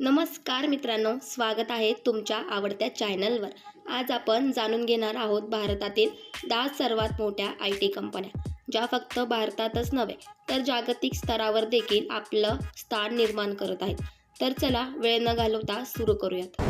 नमस्कार मित्रांनो स्वागत आहे तुमच्या आवडत्या चॅनलवर. आज आपण जाणून घेणार आहोत भारतातील दहा सर्वात मोठ्या आय टी कंपन्या ज्या फक्त भारतातच नव्हे तर जागतिक स्तरावर देखील आपलं स्थान निर्माण करत आहेत. तर चला वेळ न घालवता सुरू करूयात.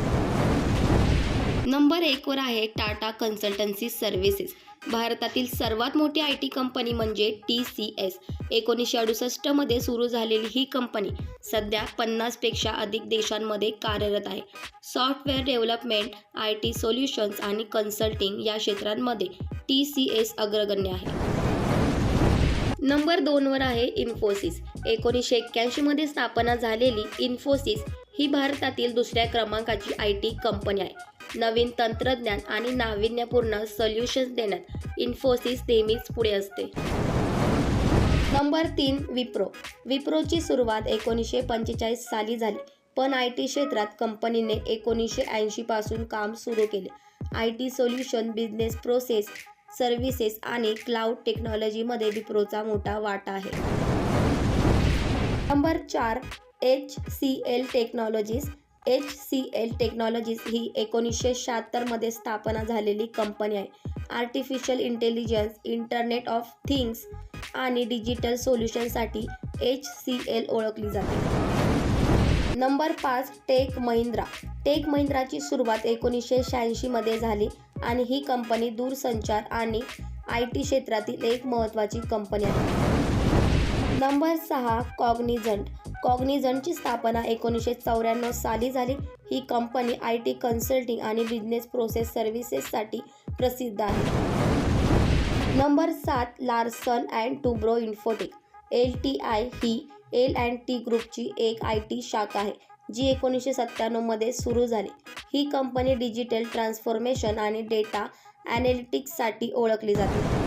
नंबर एकवर आहे टाटा कन्सल्टन्सी सर्व्हिसेस. भारतातील सर्वात मोठी आय टी कंपनी म्हणजे टी सी एस. एकोणीसशे अडुसष्टमध्ये सुरू झालेली ही कंपनी सध्या पन्नासपेक्षा अधिक देशांमध्ये कार्यरत आहे. Software development I T solutions आणि कन्सल्टिंग या क्षेत्रांमध्ये टी सी एस अग्रगण्य आहे. नंबर दोनवर आहे इन्फोसिस. एकोणीसशे एक्क्याऐंशीमध्ये स्थापना झालेली इन्फोसिस ही भारतातील दुसऱ्या क्रमांकाची आय टी कंपनी आहे. नवीन तंत्रज्ञान आणि नाविन्यपूर्ण सोल्युशन्स देण्यात इन्फोसिस नेहमीच पुढे असते. नंबर तीन विप्रो. विप्रोची सुरुवात एकोणीसशे पंचेचाळीस साली झाली पण आय टी क्षेत्रात कंपनीने एकोणीसशे ऐंशीपासून काम सुरू केले. I T solution business process services आणि क्लाउड टेक्नॉलॉजीमध्ये विप्रोचा मोठा वाटा आहे. नंबर चार H C L technologies H C L technologies ही एकोणीसशे शहात्तरमध्ये स्थापना झालेली कंपनी आहे. Artificial intelligence internet of things आणि डिजिटल सोल्युशनसाठी एच सी एल ओळखली जाते. नंबर पाच टेक महिंद्रा. टेक महिंद्राची सुरुवात एकोणीसशे शहाऐंशीमध्ये झाली आणि ही कंपनी दूरसंचार आणि आय टी क्षेत्रातील एक महत्त्वाची कंपनी आहे. नंबर सहा कॉग्निझंट कॉग्निझंटची स्थापना एकोणीसशे चौऱ्याण्णव साली झाली. ही कंपनी आय टी कन्सल्टिंग आणि बिझनेस प्रोसेस सर्व्हिसेससाठी प्रसिद्ध आहे. नंबर सात Larsen and Toubro Infotech. L T I he L and T ग्रुपची एक आय टी शाखा आहे जी एकोणीसशे सत्त्याण्णवमध्ये सुरू झाली. ही कंपनी डिजिटल ट्रान्सफॉर्मेशन आणि डेटा ॲनालिटिक्ससाठी ओळखली जाते.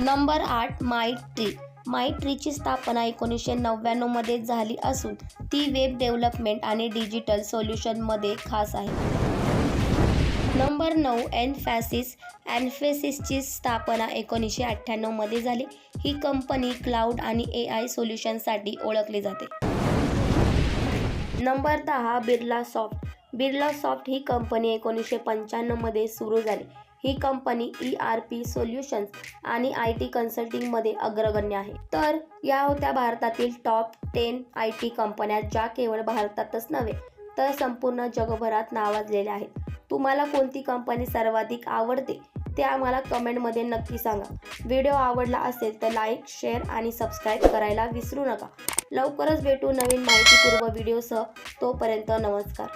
नंबर आठ माय ट्री. माय ट्रीची स्थापना एकोणीसशे नव्याण्णवमध्ये झाली असून ती वेब डेव्हलपमेंट आणि डिजिटल सोल्युशनमध्ये खास आहे. नंबर नऊ एनफॅसिस एनफेसिसची स्थापना एकोणीसशे अठ्ठ्याण्णवमध्ये झाली. ही कंपनी क्लाउड आणि ए आय सोल्युशनसाठी ओळखली जाते. नंबर दहा बिर्ला सॉफ्ट. बिर्ला सॉफ्ट ही कंपनी एकोणीसशे पंच्याण्णवमध्ये सुरू झाली. ही company E R P solutions आणि आय टी कन्सल्टिंगमध्ये अग्रगण्य आहे. तर या होत्या भारतातील टॉप टेन आय टी कंपन्या ज्या केवळ भारतातच नव्हे तर संपूर्ण जगभरात नावाजलेल्या आहेत. तुम्हाला कोणती कंपनी सर्वाधिक आवडते ते आम्हाला कमेंटमध्ये नक्की सांगा. व्हिडिओ आवडला असेल तर लाईक शेअर आणि सबस्क्राईब करायला विसरू नका. लवकरच भेटू नवीन माहितीपूर्व व्हिडिओसह तोपर्यंत नमस्कार.